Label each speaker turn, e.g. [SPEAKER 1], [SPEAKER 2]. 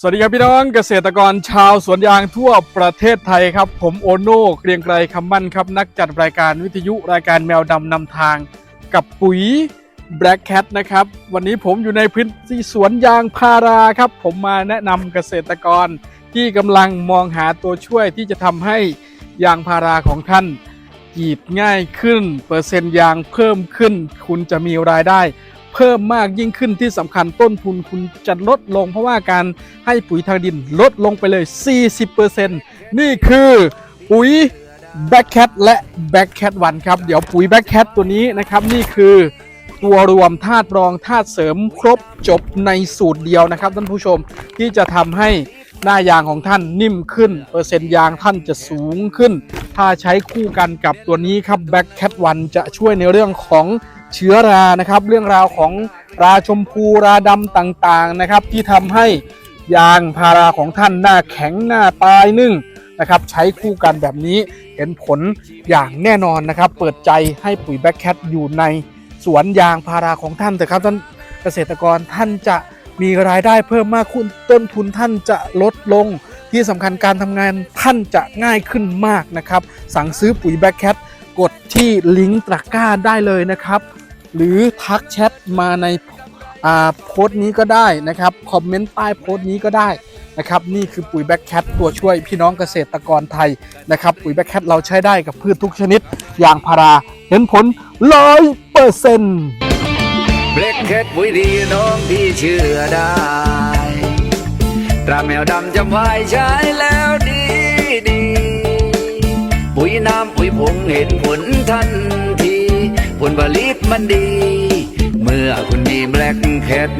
[SPEAKER 1] สวัสดีครับพี่น้องเกษตรกรชาวสวนยางทั่วประเทศไทยครับ ผมโอโน่เกรียงไกรคำมั่นครับ นักจัดรายการวิทยุรายการแมวดำนำทางกับปุ๋ย Black Cat นะครับ วันนี้ผมอยู่ในพื้นที่สวนยางพาราครับ ผมมาแนะนำเกษตรกรที่กำลังมองหาตัวช่วยที่จะทำให้ยางพาราของท่านกีดง่ายขึ้น เปอร์เซ็นต์ยางเพิ่มขึ้น คุณจะมีรายได้ เพิ่มมากยิ่งขึ้นที่สำคัญต้นทุนคุณจะลดลง เพราะว่าการให้ปุ๋ยทางดินลดลงไปเลย 40%นี่คือปุ๋ย Back Cat และ Back Cat 1ครับเดี๋ยวปุ๋ย Back Cat ตัวนี้นะครับนี่คือตัวรวมธาตุรองธาตุเสริมครบจบในสูตรเดียวนะครับท่านผู้ชมที่จะทำให้หน้ายางของท่านนิ่มขึ้น เปอร์เซ็นต์ยางท่านจะสูงขึ้น ถ้าใช้คู่กันกับตัวนี้ครับ Back Cat 1จะช่วยในเรื่องของ เชื้อรานะครับ เรื่องราวของราชมพูราดำต่างๆนะครับ ที่ทำให้ยางพาราของท่านหน้าแข็งหน้าตายนึ่งนะครับ ใช้คู่กันแบบนี้เห็นผลอย่างแน่นอนนะครับ เปิดใจให้ปุ๋ย Back Cat อยู่ในสวนยางพาราของท่านแต่ครับท่านเกษตรกรท่านจะมีรายได้เพิ่มมากขึ้นต้นทุนท่านจะลดลง ที่สำคัญการทำงานท่านจะง่ายขึ้นมากนะครับ สั่งซื้อปุ๋ย Black Cat กดที่ลิงก์ตะกร้าได้เลยนะครับ หรือทักแชทมาในอ่าโพสต์นี้ก็ได้นะครับ คอมเมนต์ใต้โพสต์นี้ก็ได้นะครับ นี่คือปุ๋ย Black Cat ตัวช่วยพี่น้องเกษตรกรไทยนะครับ ปุ๋ย Black Cat เราใช้ได้กับพืชทุกชนิด อย่างพาราเห็นผลร้อยเปอร์เซ็นต์
[SPEAKER 2] เบล็กเค็ดปุ๋ยดีน้องพี่เชื่อได้ ตราแมวดำจำไว้ใช้แล้ว น้ำปุ๋ยผงเห็นผลทันที ผลผลิตมันดี เมื่อคุณมีแบล็กแคท